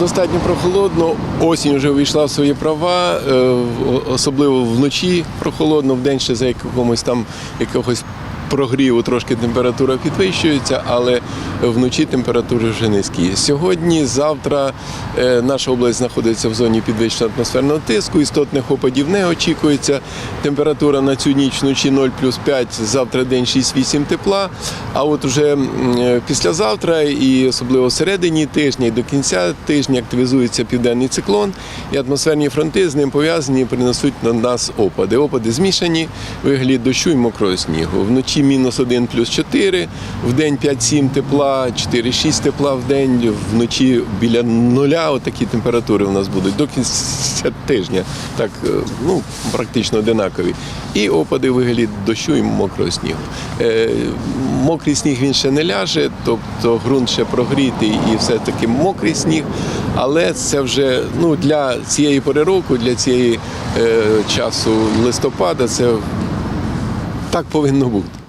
Достатньо прохолодно, осінь вже увійшла в свої права, е, особливо вночі прохолодно, вдень ще за якомусь там якогось прогріву трошки температура підвищується, але вночі температури вже низькі. Сьогодні, завтра е, наша область знаходиться в зоні підвищеного атмосферного тиску, істотних опадів не очікується. Температура на цю ніч вночі 0 плюс 5, завтра день 6-8 тепла. А от уже е, післязавтра і особливо всередині тижня і до кінця тижня активізується південний циклон, і атмосферні фронти з ним пов'язані принесуть на нас опади. Опади змішані, вигляд дощу і мокрого снігу. Вночі мінус 1 плюс 4, в день 5-7 тепла, 4-6 тепла в день, вночі біля нуля. Отакі температури у нас будуть до кінця тижня. Так, е, ну, практично одинакові. І опади вигляді дощу і мокрого снігу. Е, мокрий сніг він ще не ляже, тобто ґрунт ще прогрітий і все-таки мокрий сніг. Але це вже ну, для цієї пори року, для цієї е, часу листопада, це так повинно бути.